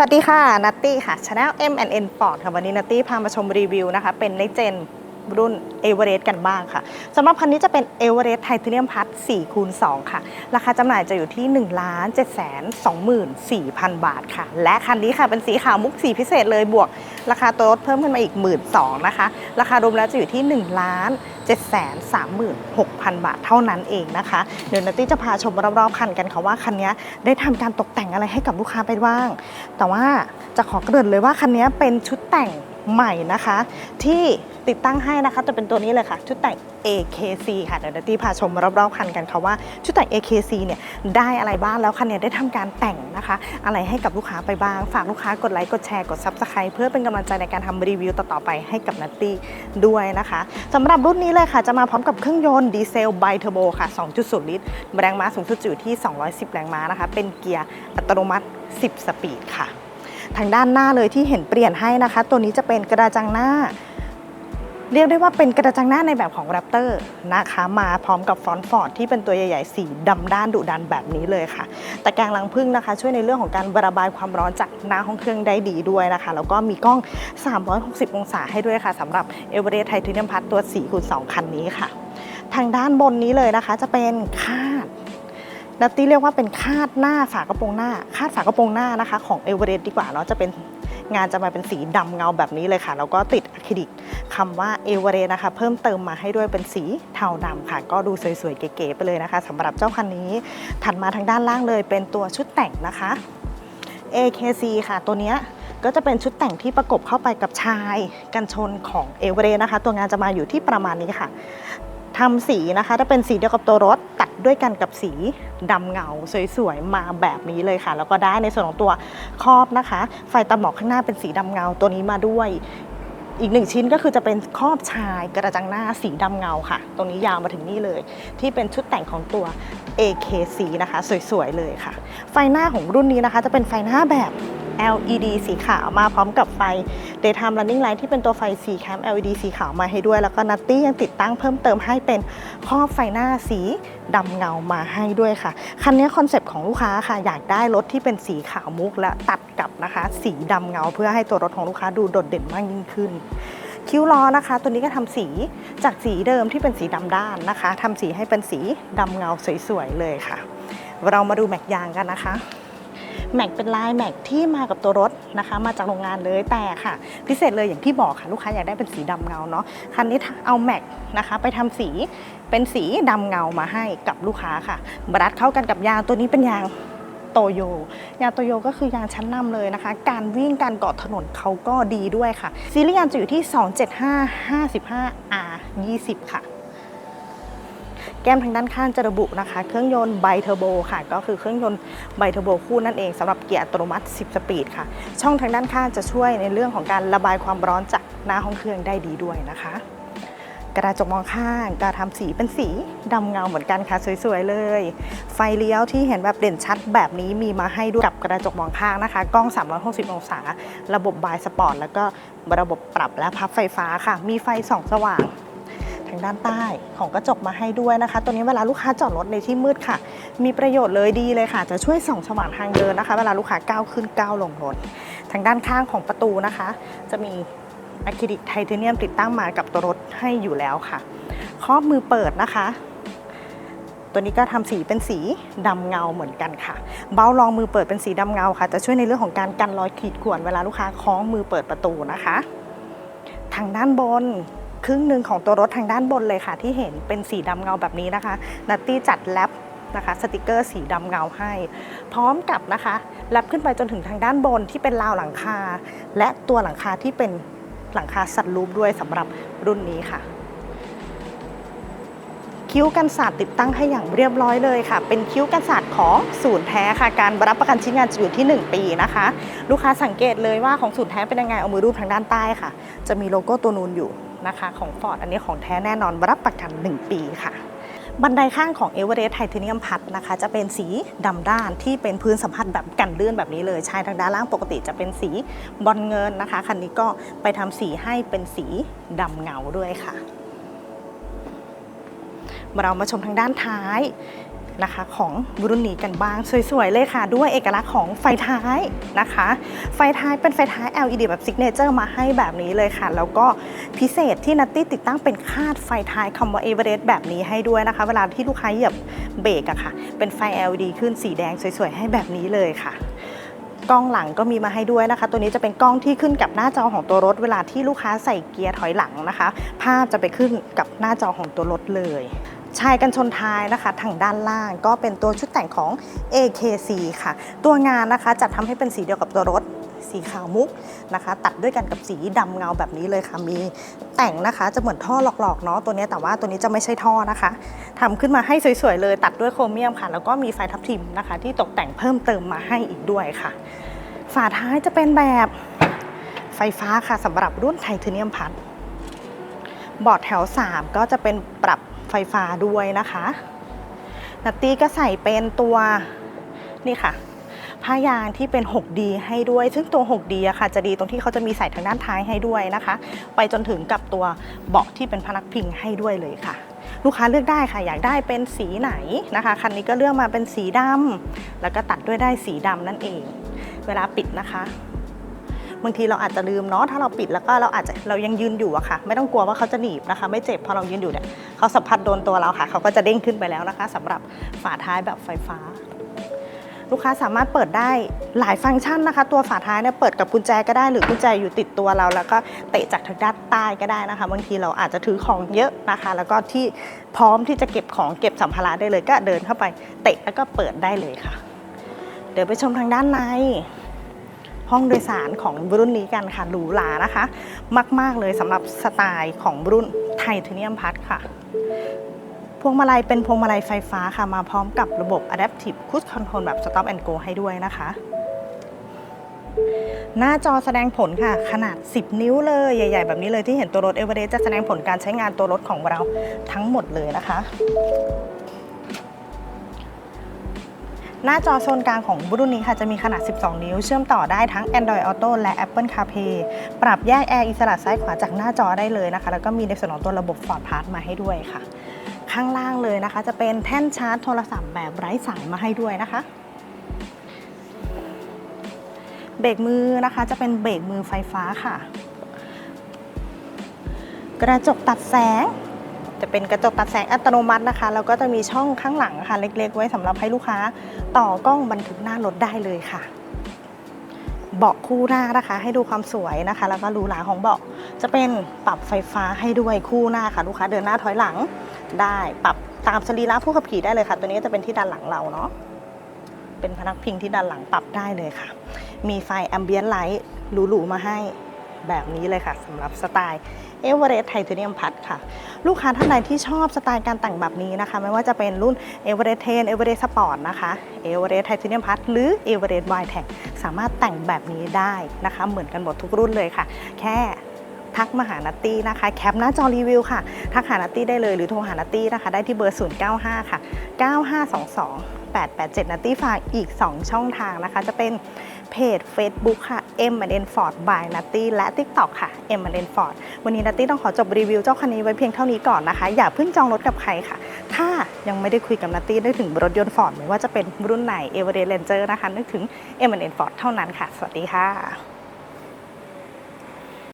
สวัสดีค่ะ นัตตี้ค่ะ Channel M&N Ford ค่ะ วันนี้นัตตี้พามาชมรีวิวนะคะ เป็นในเจนรุ่นเอเวอเรสต์กันบ้างค่ะสำหรับคันนี้จะเป็นเอเวอเรสต์ไทเทเนียมพัท4คูณ2ค่ะ ราคาจำหน่ายจะอยู่ที่ 1 7 2 4 0 0 0 บาทค่ะ และคันนี้ค่ะเป็นสีขาวมุกสีพิเศษเลยบวก ราคาตัวรถเพิ่มขึ้นมาอีก 1 2 0 0 0นะคะ ราคารวมแล้วจะอยู่ที่ 1 7 3 6 0 736,000 บาทเท่านั้นเองนะคะ เดี๋ยวนัตตี้จะพาชมรอบๆคันกันค่ะว่าคันนี้ได้ทำการตกแต่งอะไรให้กับลูกค้าไปบ้าง แต่ว่าจะขอเกริ่นเลยว่าคันนี้เป็นชุดแต่ง ใหม่นะคะ ที่ติดตั้งให้นะคะจะเป็นตัวนี้เลยค่ะ ชุดแต่ง AKC ค่ะ เดี๋ยวนัตตี้พาชมรอบๆคันกันค่ะว่า ชุดแต่ง AKC เนี่ยได้อะไรบ้างแล้วคันนี้ได้ทำการแต่งนะคะ อะไรให้กับลูกค้าไปบ้าง ฝากลูกค้ากดไลค์กดแชร์กด Subscribe เพื่อเป็นกำลังใจในการทำรีวิวต่อๆไปให้กับนัตตี้ด้วยนะคะสำหรับรุ่นนี้เลยค่ะ จะมาพร้อมกับเครื่องยนต์ดีเซลไบเทอร์โบค่ะ 2.0 ลิตรแรงม้าสูงสุดอยู่ที่ 210 แรงม้านะคะ เป็นเกียร์อัตโนมัติ 10 สปีดค่ะ ทางด้านหน้าเลยที่เห็นเปลี่ยนให้นะคะ ตัวนี้จะเป็นกระจังหน้า เรียกได้ว่าเป็นกระจังหน้าในแบบของ Raptor นะคะ มาพร้อมกับฟอนต์ฟอร์ดที่เป็นตัวใหญ่ๆ สีดำด้านดุดันแบบนี้เลยค่ะตะแกรงลังพึ่งนะคะ ช่วยในเรื่องของการระบายความร้อนจากหน้าห้องเครื่องได้ดีด้วยนะคะ แล้วก็มีกล้อง 360 องศาให้ด้วยค่ะสำหรับ e v e r e s t Titanium Plus ตัว4คูณ2คันนี้ค่ะ ทางด้านบนนี้เลยนะคะ จะเป็นคา นัตตี้เรียกว่าเป็นคาดหน้าฝากระโปรงหน้า คาดฝากระโปรงหน้านะคะ ของเอเวอเรสต์ดีกว่าเนาะจะเป็นงานจะมาเป็นสีดำเงาแบบนี้เลยค่ะ แล้วก็ติดอะคริลิกคำว่าเอเวอเรสต์นะคะ เพิ่มเติมมาให้ด้วยเป็นสีเทาดำค่ะ ก็ดูสวยๆ เก๋ๆไปเลยนะคะสำหรับเจ้าคันนี้ถัดมาทางด้านล่างเลยเป็นตัวชุดแต่งนะคะ AKC ค่ะ ตัวเนี้ยก็จะเป็นชุดแต่งที่ประกบเข้าไปกับชายกันชนของเอเวอเรสต์นะคะ ตัวงานจะมาอยู่ที่ประมาณนี้ค่ะ ทำสีนะคะ ถ้าเป็นสีเดียวกับตัวรถตัดด้วยกันกับสีดำเงาสวยๆมาแบบนี้เลยค่ะ แล้วก็ได้ในส่วนของตัวครอบนะคะ ไฟตาหมอกข้างหน้าเป็นสีดำเงาตัวนี้มาด้วย อีกหนึ่งชิ้นก็คือจะเป็นครอบชายกระจังหน้าสีดำเงาค่ะ ตรงนี้ยาวมาถึงนี่เลย ที่เป็นชุดแต่งของตัว AKC นะคะ สวยๆเลยค่ะ ไฟหน้าของรุ่นนี้นะคะ จะเป็นไฟหน้าแบบ LED สีขาวมาพร้อมกับไฟ Daytime Running Light ที่เป็นตัวไฟ C Cam LED สีขาวมาให้ด้วย แล้วก็นัตตี้ยังติดตั้งเพิ่มเติมให้เป็นครอบไฟหน้าสีดำเงามาให้ด้วยค่ะ คันนี้คอนเซปต์ของลูกค้าค่ะ อยากได้รถที่เป็นสีขาวมุกและตัดกับนะคะ สีดำเงา เพื่อให้ตัวรถของลูกค้าดูโดดเด่นมากยิ่งขึ้นคิ้วล้อนะคะ ตัวนี้ก็ทำสีจากสีเดิมที่เป็นสีดำด้านนะคะทำสีให้เป็นสีดำเงาสวยๆเลยค่ะ เรามาดูแม็กยางกันนะคะ แม็กเป็นลายแม็กที่มากับตัวรถนะคะ มาจากโรงงานเลยแต่ค่ะ พิเศษเลยอย่างที่บอกค่ะลูกค้าอยากได้เป็นสีดำเงาเนาะคันนี้เอาแม็กนะคะ ไปทำสีเป็นสีดำเงามาให้กับลูกค้าค่ะบรัดเข้ากันกับยางตัวนี้เป็นยางโตโย ยางโตโยก็คือยางชั้นนำเลยนะคะ การวิ่งการเกาะถนนเขาก็ดีด้วยค่ะ ซีรีส์ยางจะอยู่ที่ 275 55 R 20 ค่ะ แก้มทางด้านข้างจะระบุนะคะ เครื่องยนต์ไบเทอร์โบค่ะ ก็คือเครื่องยนต์ไบเทอร์โบคู่นั่นเองสำหรับเกียร์อัตโนมัติ 10 สปีดค่ะ ช่องทางด้านข้างจะช่วยในเรื่องของการระบายความร้อนจากหน้าห้องเครื่องได้ดีด้วยนะคะ กระจกมองข้างก็ทำสีเป็นสีดำเงาเหมือนกันค่ะสวยๆเลย ไฟเลี้ยวที่เห็นแบบเด่นชัดแบบนี้มีมาให้ด้วยกับกระจกมองข้างนะคะ กล้อง 360 องศา ระบบบายสปอร์ตแล้วก็ระบบปรับและพับไฟฟ้าค่ะ มีไฟส่องสว่าง ทางด้านใต้ของกระจกมาให้ด้วยนะคะ ตัวนี้เวลาลูกค้าจอดรถในที่มืดค่ะ มีประโยชน์เลยดีเลยค่ะ จะช่วยส่องสว่างทางเดินนะคะ เวลาลูกค้าก้าวขึ้นก้าวลงรถ ทางด้านข้างของประตูนะคะ จะมีอะคริลิกไทเทเนียมติดตั้งมากับตัวรถให้อยู่แล้วค่ะครอบมือเปิดนะคะ ตัวนี้ก็ทำสีเป็นสีดำเงาเหมือนกันค่ะ เบ้ารองมือเปิดเป็นสีดำเงาค่ะ จะช่วยในเรื่องของการกันรอยขีดข่วนเวลาลูกค้าคล้องมือเปิดประตูนะคะ ทางด้านบน ครึ่งหนึ่งของตัวรถทางด้านบนเลยค่ะ ที่เห็นเป็นสีดำเงาแบบนี้นะคะนัตตี้จัดแรปนะคะสติกเกอร์สีดำเงาให้ พร้อมกับนะคะแรปขึ้นไปจนถึงทางด้านบนที่เป็นราวหลังคา และตัวหลังคาที่เป็นหลังคาสัตลูปด้วยสำหรับรุ่นนี้ค่ะ คิ้วกันศาสตร์ติดตั้งให้อย่างเรียบร้อยเลยค่ะ เป็นคิ้วกันศาสตร์ของศูนย์แท้ค่ะ การรับประกันชิ้นงานจะอยู่ที่ 1 ปีนะคะ ลูกค้าสังเกตเลยว่าของศูนย์แท้เป็นยังไงเอามือรูปทางด้านใต้ค่ะ จะมีโลโก้ตัวนูนอยู่ นะคะของฟอร์ดอันนี้ของแท้แน่นอนรับประกัน 1 ปีค่ะ บันไดข้างของ e v e r e s t Titanium Plus นะคะ จะเป็นสีดำด้านที่เป็นพื้นสัมผัสแบบกันเลื่อนแบบนี้เลยชายทางด้านล่างปกติจะเป็นสีบอลเงินนะคะ คันนี้ก็ไปทำสีให้เป็นสีดำเงาด้วยค่ะ เรามาชมทางด้านท้าย นะคะของรุ่นนี้กันบ้างสวยๆเลยค่ะ ด้วยเอกลักษณ์ของไฟท้ายนะคะ ไฟท้ายเป็นไฟท้าย LED แบบซิกเนเจอร์มาให้แบบนี้เลยค่ะ แล้วก็พิเศษที่นัตตี้ติดตั้งเป็นคาดไฟท้ายคำว่าเอเวอเรสต์แบบนี้ให้ด้วยนะคะ เวลาที่ลูกค้าเหยียบเบรกอะค่ะ เป็นไฟ LED ขึ้นสีแดงสวยๆให้แบบนี้เลยค่ะกล้องหลังก็มีมาให้ด้วยนะคะ ตัวนี้จะเป็นกล้องที่ขึ้นกับหน้าจอของตัวรถ เวลาที่ลูกค้าใส่เกียร์ถอยหลังนะคะ ภาพจะไปขึ้นกับหน้าจอของตัวรถเลย ชายกันชนท้ายนะคะทางด้านล่างก็เป็นตัวชุดแต่งของ AKC ค่ะ ตัวงานนะคะจัดทำให้เป็นสีเดียวกับตัวรถสีขาวมุกนะคะ ตัดด้วยกันกับสีดำเงาแบบนี้เลยค่ะ มีแต่งนะคะจะเหมือนท่อหลอกๆเนาะตัวนี้แต่ว่าตัวนี้จะไม่ใช่ท่อนะคะทำขึ้นมาให้สวยๆเลยตัดด้วยโครเมียมค่ะ แล้วก็มีไฟทับทิมนะคะ ที่ตกแต่งเพิ่มเติมมาให้อีกด้วยค่ะ ฝาท้ายจะเป็นแบบไฟฟ้าค่ะสำหรับรุ่นไทเทเนียมพัดบอร์ดแถว 3 ก็จะเป็นปรับ ไฟฟ้าด้วยนะคะนัตตี้ก็ใส่เป็นตัวนี่ค่ะ ผ้ายางที่เป็น 6D ให้ด้วย ซึ่งตัว 6D อะค่ะ จะดีตรงที่เขาจะมีใส่ทางด้านท้ายให้ด้วยนะคะ ไปจนถึงกับตัวเบาะที่เป็นพนักพิงให้ด้วยเลยค่ะ ลูกค้าเลือกได้ค่ะ อยากได้เป็นสีไหนนะคะ คันนี้ก็เลือกมาเป็นสีดำแล้วก็ตัดด้วยได้สีดำนั่นเอง เวลาปิดนะคะ บางทีเราอาจจะลืมเนาะถ้าเราปิดแล้วก็เราอาจจะเรายังยืนอยู่อะค่ะ ไม่ต้องกลัวว่าเขาจะหนีบนะคะ ไม่เจ็บพอเรายืนอยู่เนี่ยเขาสัมผัสโดนตัวเราค่ะ เขาก็จะเด้งขึ้นไปแล้วนะคะสำหรับฝาท้ายแบบไฟฟ้า ลูกค้าสามารถเปิดได้หลายฟังก์ชันนะคะ ตัวฝาท้ายเนี่ยเปิดกับกุญแจก็ได้หรือกุญแจอยู่ติดตัวเรา แล้วก็เตะจากทางด้านใต้ก็ได้นะคะ บางทีเราอาจจะถือของเยอะนะคะ แล้วก็ที่พร้อมที่จะเก็บของเก็บสัมภาระได้เลย ก็เดินเข้าไป เตะแล้วก็เปิดได้เลยค่ะ เดี๋ยวไปชมทางด้านใน ห้องโดยสารของรุ่นนี้กันค่ะหรูหรานะคะ มาก ๆ เลยสำหรับสไตล์ของรุ่นไทเทเนียมพัดค่ะพวงมาลัยเป็นพวงมาลัยไฟฟ้าค่ะ มาพร้อมกับระบบ Adaptive Cruise Control แบบ Stop and Go ให้ด้วยนะคะ หน้าจอแสดงผลค่ะ ขนาด 10 นิ้วเลย ใหญ่ ๆ แบบนี้เลยที่เห็นตัวรถเอเวอเรสจะแสดงผลการใช้งานตัวรถของเราทั้งหมดเลยนะคะ หน้าจอโซนกลางของรุ่นนี้ค่ะจะมีขนาด 12 นิ้ว เชื่อมต่อได้ทั้ง Android Auto และ Apple CarPlay ปรับแยกแอร์อิสระซ้ายขวาจากหน้าจอได้เลยนะคะ แล้วก็มีในส่วนของตัวระบบ Ford Pass มาให้ด้วยค่ะ ข้างล่างเลยนะคะ จะเป็นแท่นชาร์จโทรศัพท์แบบไร้สายมาให้ด้วยนะคะเบรกมือนะคะจะเป็นเบรกมือไฟฟ้าค่ะ กระจกตัดแสง จะเป็นกระจกตัดแสงอัตโนมัตินะคะ แล้วก็จะมีช่องข้างหลังค่ะ เล็ก ๆ ไว้สำหรับให้ลูกค้า ต่อกล้องบันทึกหน้ารถได้เลยค่ะ เบาะคู่หน้านะคะ ให้ดูความสวยนะคะ แล้วก็รูหราของเบาะจะเป็นปรับไฟฟ้าให้ด้วยคู่หน้าค่ะ ลูกค้าเดินหน้าถอยหลังได้ปรับตามสรีระผู้ขับขี่ได้เลยค่ะ ตัวนี้จะเป็นที่ด้านหลังเราเนาะเป็นพนักพิงที่ด้านหลังปรับได้เลยค่ะ มีไฟแอมเบียนไลท์หรูๆมาให้ แบบนี้เลยค่ะสำหรับสไตล์เอเวอเรสต์ไทเทเนียมพัดค่ะ ลูกค้าท่านใดที่ชอบสไตล์การแต่งแบบนี้นะคะ ไม่ว่าจะเป็นรุ่นเอเวอเรสต์เทนเอเวอเรสต์สปอร์ตนะคะเอเวอเรสต์ไทเทเนียมพัดหรือเอเวอเรสต์ไวแท็สามารถแต่งแบบนี้ได้นะคะ เหมือนกันหมดทุกรุ่นเลยค่ะ แค่ทักมาหานัตตี้นะคะ แคปหน้าจอรีวิวค่ะ ทักหานัตตี้ได้เลยหรือโทรหานัตตี้นะคะ ได้ที่เบอร์ 095 ค่ะ 9522 887 นัตตี้ฝากอีก 2 ช่องทางนะคะ จะเป็น เพจ Facebook ค่ะ M N Ford by นัตตี้และ TikTok ค่ะ M N Ford วันนี้นัตตี้ต้องขอจบรีวิวเจ้าคันนี้ไว้เพียงเท่านี้ก่อนนะคะ อย่าเพิ่งจองรถกับใครค่ะ ถ้ายังไม่ได้คุยกับนัตตี้ได้ถึงรถยนต์ฟอร์ดไม่ว่าจะเป็นรุ่นไหน e v e r e s t Ranger นะคะ นึกถึง M N Ford เท่านั้นค่ะ สวัสดีค่ะ